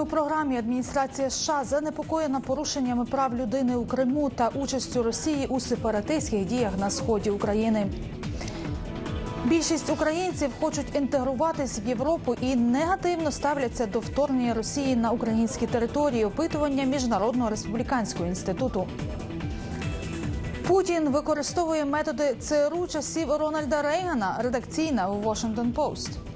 у програмі адміністрація США занепокоєна порушеннями прав людини у Криму та участю Росії у сепаратистських діях на сході України. Більшість українців хочуть інтегруватись в Європу і негативно ставляться до вторгнення Росії на українські території. Опитування міжнародного республіканського інституту. Путін використовує методи ЦРУ часів Рональда Рейгана. Редакційна у Washington Post.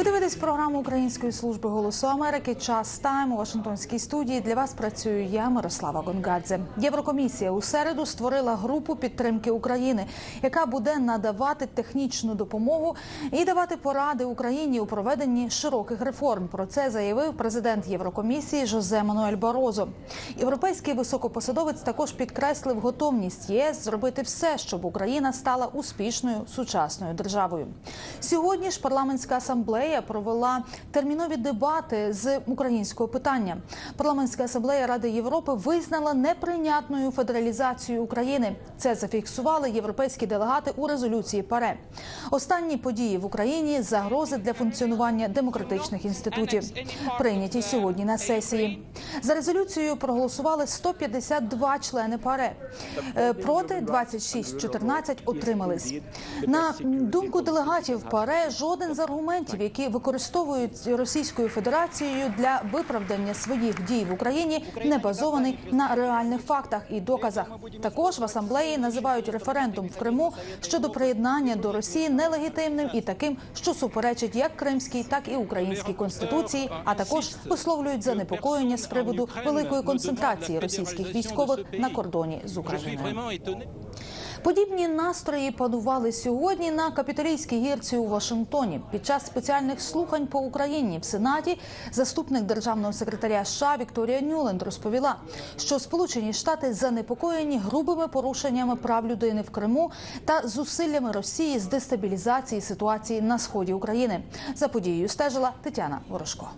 Ви дивитесь програму Української служби голосу Америки. Час тайм у Вашингтонській студії. Для вас працюю я, Мирослава Гонгадзе. Єврокомісія у середу створила групу підтримки України, яка буде надавати технічну допомогу і давати поради Україні у проведенні широких реформ. Про це заявив президент Єврокомісії Жозе Мануель Барозо. Європейський високопосадовець також підкреслив готовність ЄС зробити все, щоб Україна стала успішною сучасною державою. Сьогодні ж парламентська асамблея провела термінові дебати з українського питання. Парламентська асамблея Ради Європи визнала неприйнятною федералізацію України. Це зафіксували європейські делегати у резолюції ПАРЕ. Останні події в Україні загрози для функціонування демократичних інститутів. Прийняті сьогодні на сесії. За резолюцією проголосували 152 члени ПАРЕ. Е, Проти 26-14 утримались. На думку делегатів ПАРЕ, жоден з аргументів, які використовують Російською Федерацією для виправдання своїх дій в Україні, не базований на реальних фактах і доказах. Також в асамблеї називають референдум в Криму щодо приєднання до Росії нелегітимним і таким, що суперечить як кримській, так і українській конституції, а також висловлюють занепокоєння з приводу великої концентрації російських військових на кордоні з Україною. Подібні настрої панували сьогодні на капітолійській гірці у Вашингтоні. Під час спеціальних слухань по Україні в Сенаті заступник державного секретаря США Вікторія Нюленд розповіла, що Сполучені Штати занепокоєні грубими порушеннями прав людини в Криму та зусиллями Росії з дестабілізації ситуації на сході України. За подією стежила Тетяна Ворожко.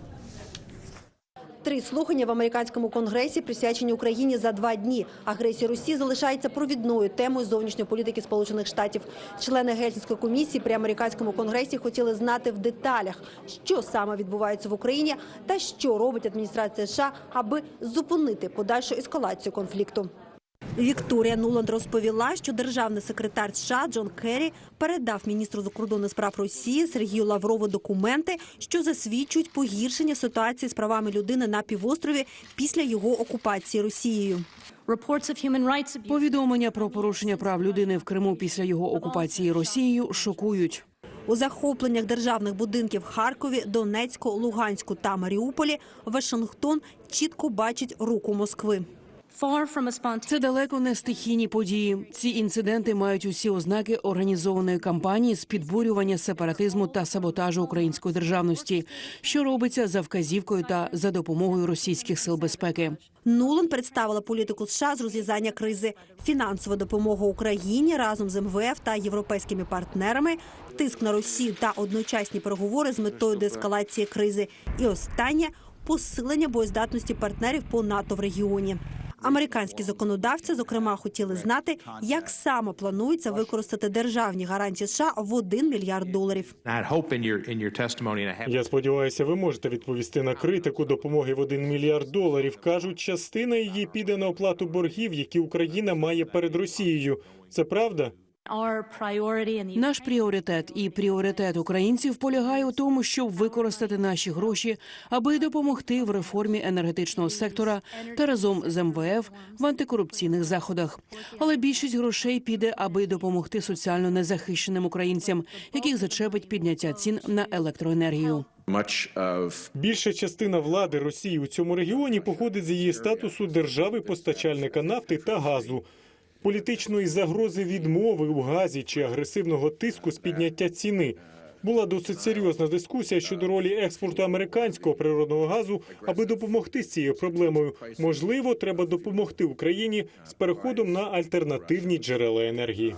Три слухання в американському конгресі присвячені Україні за два дні. Агресія Росії залишається провідною темою зовнішньої політики Сполучених Штатів. Члени Гельсінської комісії при американському конгресі хотіли знати в деталях, що саме відбувається в Україні та що робить адміністрація США, аби зупинити подальшу ескалацію конфлікту. Вікторія Нуланд розповіла, що державний секретар США Джон Керрі передав міністру закордонних справ Росії Сергію Лаврову документи, що засвідчують погіршення ситуації з правами людини на півострові після його окупації Росією. Повідомлення про порушення прав людини в Криму після його окупації Росією шокують. У захопленнях державних будинків в Харкові, Донецьку, Луганську та Маріуполі Вашингтон чітко бачить руку Москви. Far from a spontaneous Це далеко не стихійні події. Ці інциденти мають усі ознаки організованої кампанії з підбурювання сепаратизму та саботажу української державності, що робиться за вказівкою та за допомогою російських сил безпеки. Нулан представила політику США з розв'язання кризи, фінансова допомога Україні разом з МВФ та європейськими партнерами, тиск на Росію та одночасні переговори з метою деескалації кризи. І останнє посилення боєздатності партнерів по НАТО в регіоні. Американські законодавці, зокрема, хотіли знати, як саме планується використати державні гарантії США в 1 мільярд доларів. Я сподіваюся, ви можете відповісти на критику допомоги в 1 мільярд доларів. Кажуть, частина її піде на оплату боргів, які Україна має перед Росією. Це правда? Our priority Наш пріоритет і пріоритет українців полягає у тому, щоб використати наші гроші, аби допомогти в реформі енергетичного сектора та разом з МВФ в антикорупційних заходах. Але більшість грошей піде, аби допомогти соціально незахищеним українцям, яких зачепить підняття цін на електроенергію. Much Більша частина влади Росії у цьому регіоні походить з її статусу держави постачальника нафти та газу. Політичної загрози відмови у газі чи агресивного тиску з підняття ціни. Була досить серйозна дискусія щодо ролі експорту американського природного газу, аби допомогти з цією проблемою. Можливо, треба допомогти Україні з переходом на альтернативні джерела енергії.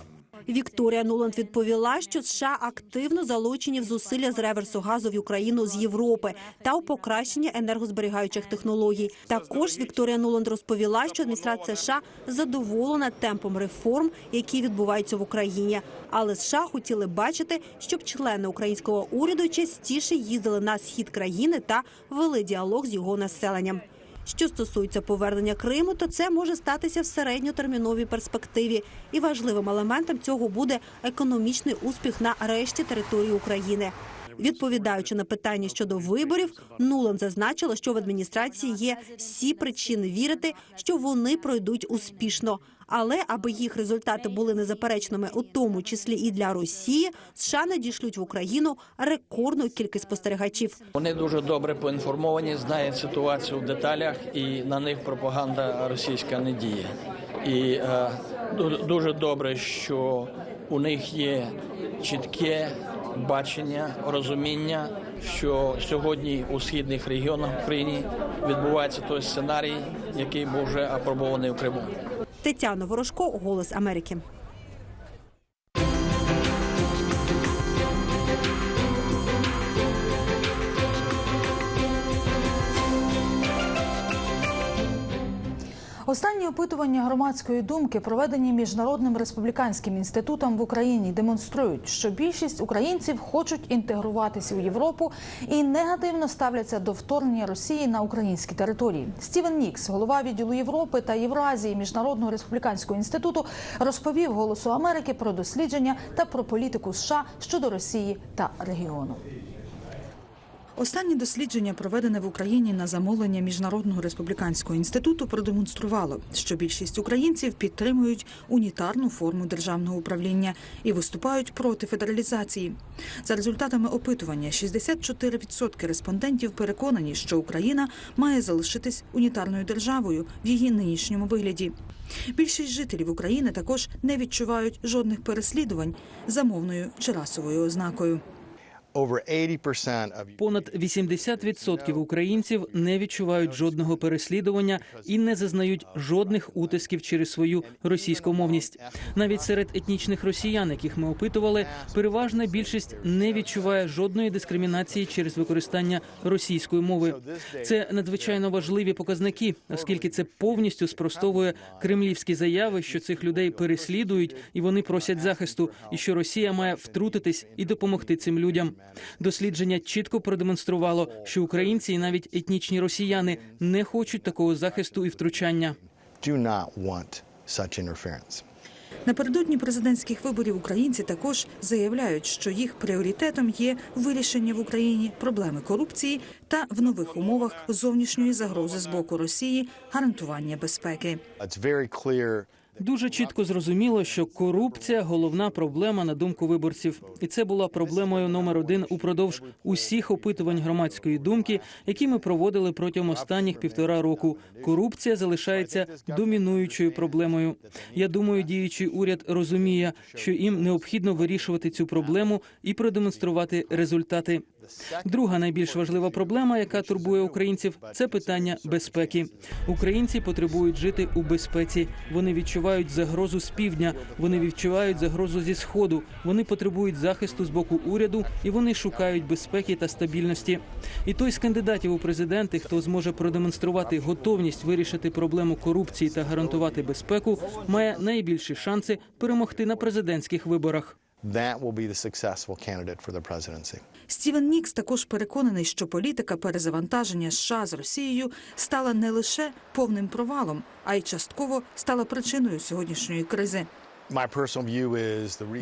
Вікторія Нуланд відповіла, що США активно залучені в зусилля з реверсу газу в Україну з Європи та у покращення енергозберігаючих технологій. Також Вікторія Нуланд розповіла, що адміністрація США задоволена темпом реформ, які відбуваються в Україні. Але США хотіли бачити, щоб члени українського уряду частіше їздили на схід країни та вели діалог з його населенням. Що стосується повернення Криму, то це може статися в середньотерміновій перспективі, і важливим елементом цього буде економічний успіх на решті території України. Відповідаючи на питання щодо виборів, Нулан зазначила, що в адміністрації є всі причини вірити, що вони пройдуть успішно. Але аби їх результати були незаперечними, у тому числі і для Росії, США надішлють в Україну рекордну кількість спостерігачів. Вони дуже добре поінформовані, знають ситуацію в деталях, і на них пропаганда російська не діє. І е, дуже добре, що у них є чітке бачення, розуміння, що сьогодні у східних регіонах України відбувається той сценарій, який був вже апробований в Криму. Тетяна Ворожко, Голос Америки. Останні опитування громадської думки, проведені міжнародним республіканським інститутом в Україні, демонструють, що більшість українців хочуть інтегруватися у Європу і негативно ставляться до вторгнення Росії на українські території. Стівен Нікс, голова відділу Європи та Євразії міжнародного республіканського інституту, розповів Голосу Америки про дослідження та про політику США щодо Росії та регіону. Останнє дослідження, проведене в Україні на замовлення міжнародного республіканського інституту, продемонструвало, що більшість українців підтримують унітарну форму державного управління і виступають проти федералізації. За результатами опитування, 64% респондентів переконані, що Україна має залишитись унітарною державою в її нинішньому вигляді. Більшість жителів України також не відчувають жодних переслідувань за мовною чи расовою ознакою. Over 80% of Понад 80% українців не відчувають жодного переслідування і не зазнають жодних утисків через свою російськомовність. Навіть серед етнічних росіян, яких ми опитували, переважна більшість не відчуває жодної дискримінації через використання російської мови. Це надзвичайно важливі показники, оскільки це повністю спростовує кремлівські заяви, що цих людей переслідують і вони просять захисту, і що Росія має втрутитись і допомогти цим людям. Дослідження чітко продемонструвало, що українці і навіть етнічні росіяни не хочуть такого захисту і втручання. do not want such interference. Напередодні президентських виборів українці також заявляють, що їх пріоритетом є вирішення в Україні проблеми корупції та в нових умовах зовнішньої загрози з боку Росії гарантування безпеки. Дуже чітко зрозуміло, що корупція головна проблема на думку виборців, і це була проблемою номер один упродовж усіх опитувань громадської думки, які ми проводили протягом останніх півтора року. Корупція залишається домінуючою проблемою. Я думаю, діючий уряд розуміє, що їм необхідно вирішувати цю проблему і продемонструвати результати. Друга найбільш важлива проблема, яка турбує українців, це питання безпеки. Українці потребують жити у безпеці. Вони відчувають загрозу з півдня, вони відчувають загрозу зі сходу. Вони потребують захисту з боку уряду і вони шукають безпеки та стабільності. І той з кандидатів у президенти, хто зможе продемонструвати готовність вирішити проблему корупції та гарантувати безпеку, має найбільші шанси перемогти на президентських виборах. That will be the successful candidate for the presidency. Стівен Нікс також переконаний, що політика перезавантаження США з Росією стала не лише повним провалом, а й частково стала причиною сьогоднішньої кризи.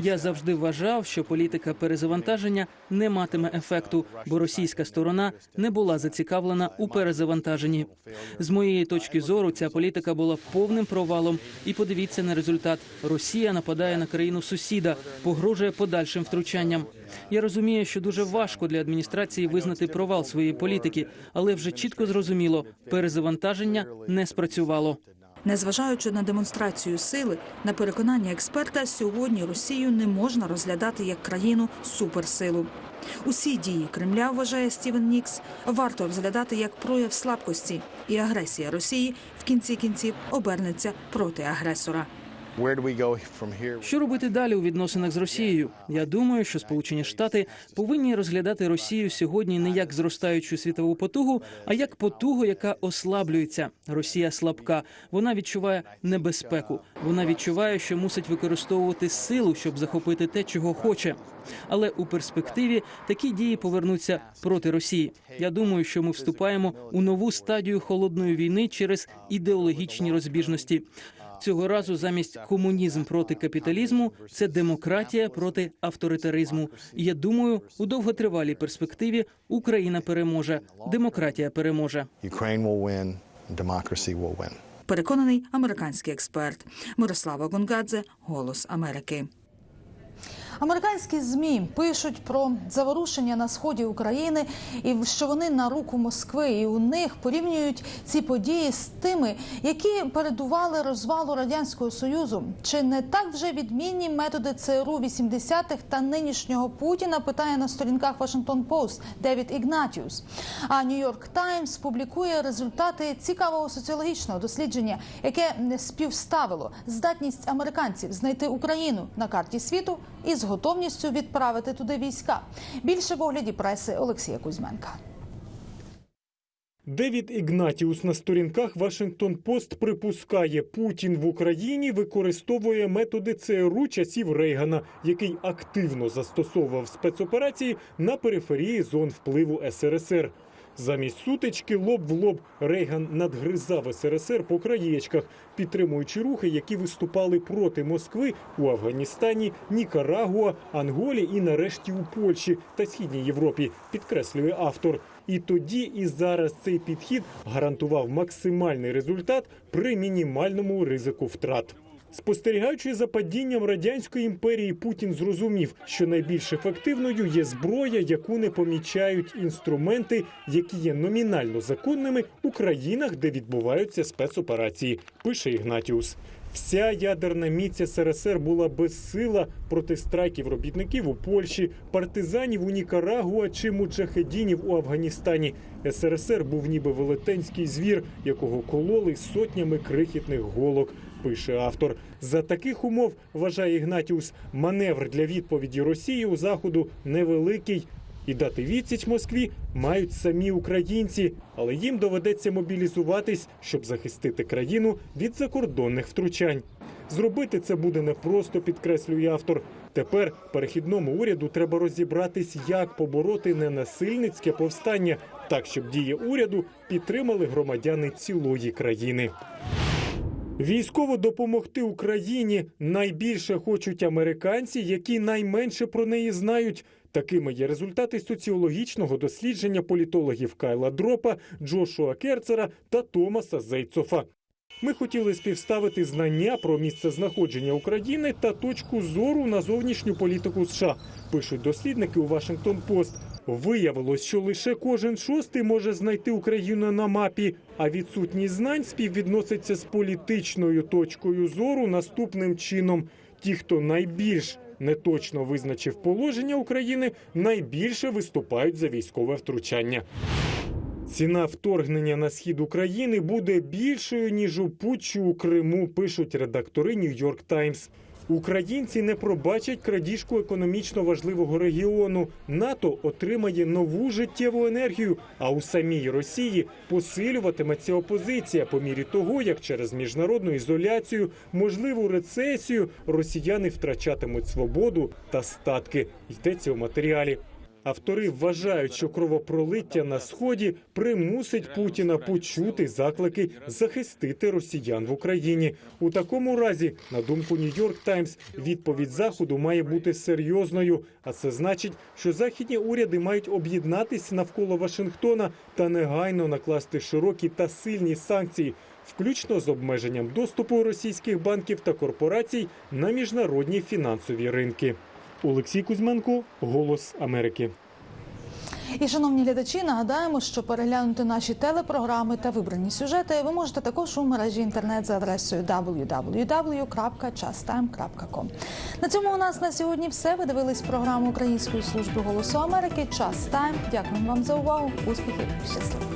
Я завжди вважав, що політика перезавантаження не матиме ефекту, бо російська сторона не була зацікавлена у перезавантаженні. З моєї точки зору, ця політика була повним провалом. І подивіться на результат: Росія нападає на країну сусіда, погрожує подальшим втручанням. Я розумію, що дуже важко для адміністрації визнати провал своєї політики, але вже чітко зрозуміло, перезавантаження не спрацювало. Незважаючи на демонстрацію сили, на переконання експерта, сьогодні Росію не можна розглядати як країну суперсилу. Усі дії Кремля, вважає Стівен Нікс, варто розглядати як прояв слабкості, і агресія Росії в кінці кінців обернеться проти агресора. Що робити далі у відносинах з Росією? Я думаю, що Сполучені Штати повинні розглядати Росію сьогодні не як зростаючу світову потугу, а як потугу, яка ослаблюється. Росія слабка. Вона відчуває небезпеку. Вона відчуває, що мусить використовувати силу, щоб захопити те, чого хоче. Але у перспективі такі дії повернуться проти Росії. Я думаю, що ми вступаємо у нову стадію холодної війни через ідеологічні розбіжності. Цього разу замість комунізм проти капіталізму це демократія проти авторитаризму. І я думаю, у довготривалій перспективі Україна переможе, демократія переможе. Переконаний американський експерт Мирослава Гонгадзе, Голос Америки. Американські змі пишуть про заворушення на сході України і що вони на руку Москви. І у них порівнюють ці події з тими, які передували розвалу радянського союзу. Чи не так вже відмінні методи ЦРУ 80-х та нинішнього Путіна? Питає на сторінках Вашингтон Пост Девід Ігнатіус. А Нью-Йорк Таймс публікує результати цікавого соціологічного дослідження, яке співставило здатність американців знайти Україну на карті світу із готовністю відправити туди війська. Більше в огляді преси Олексія Кузьменка. Девід Ігнатіус на сторінках Вашингтон Пост припускає, Путін в Україні використовує методи ЦРУ часів Рейгана, який активно застосовував спецоперації на периферії зон впливу СРСР. Замість сутички лоб в лоб Рейган надгризав СРСР по краєчках, підтримуючи рухи, які виступали проти Москви у Афганістані, Нікарагуа, Анголі і нарешті у Польщі та Східній Європі, підкреслює автор. І тоді, і зараз цей підхід гарантував максимальний результат при мінімальному ризику втрат. Спостерігаючи за падінням радянської імперії, Путін зрозумів, що найбільш ефективною є зброя, яку не помічають інструменти, які є номінально законними у країнах, де відбуваються спецоперації. Пише Ігнатіус. Вся ядерна міць СРСР була безсила проти страйків робітників у Польщі, партизанів у Нікарагуа чи муджахедінів у Афганістані. СРСР був ніби велетенський звір, якого кололи сотнями крихітних голок. Пише автор за таких умов, вважає Ігнатіус, маневр для відповіді Росії у заходу невеликий. І дати відсіч Москві мають самі українці, але їм доведеться мобілізуватись, щоб захистити країну від закордонних втручань. Зробити це буде непросто, підкреслює автор. Тепер перехідному уряду треба розібратись, як побороти ненасильницьке повстання, так щоб дії уряду підтримали громадяни цілої країни. Військово допомогти Україні найбільше хочуть американці, які найменше про неї знають. Такими є результати соціологічного дослідження політологів Кайла Дропа, Джошуа Керцера та Томаса Зейцофа. Ми хотіли співставити знання про місцезнаходження України та точку зору на зовнішню політику США. Пишуть дослідники у Вашингтон Пост. Виявилось, що лише кожен шостий може знайти Україну на мапі, а відсутність знань співвідноситься з політичною точкою зору наступним чином. Ті, хто найбільш неточно визначив положення України, найбільше виступають за військове втручання. Ціна вторгнення на схід України буде більшою ніж у путчу у Криму. Пишуть редактори Нью-Йорк Таймс. Українці не пробачать крадіжку економічно важливого регіону. НАТО отримає нову життєву енергію. А у самій Росії посилюватиметься опозиція по мірі того, як через міжнародну ізоляцію, можливу рецесію, росіяни втрачатимуть свободу та статки. Йдеться у матеріалі. Автори вважають, що кровопролиття на сході примусить Путіна почути заклики захистити росіян в Україні. У такому разі, на думку Нью-Йорк Таймс, відповідь заходу має бути серйозною. А це значить, що західні уряди мають об'єднатись навколо Вашингтона та негайно накласти широкі та сильні санкції, включно з обмеженням доступу російських банків та корпорацій на міжнародні фінансові ринки. Олексій Кузьменко, Голос Америки. І, шановні глядачі, нагадаємо, що переглянути наші телепрограми та вибрані сюжети ви можете також у мережі інтернет за адресою www.chastime.com. На цьому у нас на сьогодні все. Ви дивились програму Української служби голосу Америки. Час Тайм. Дякую вам за увагу. Успіхів. Щасливо.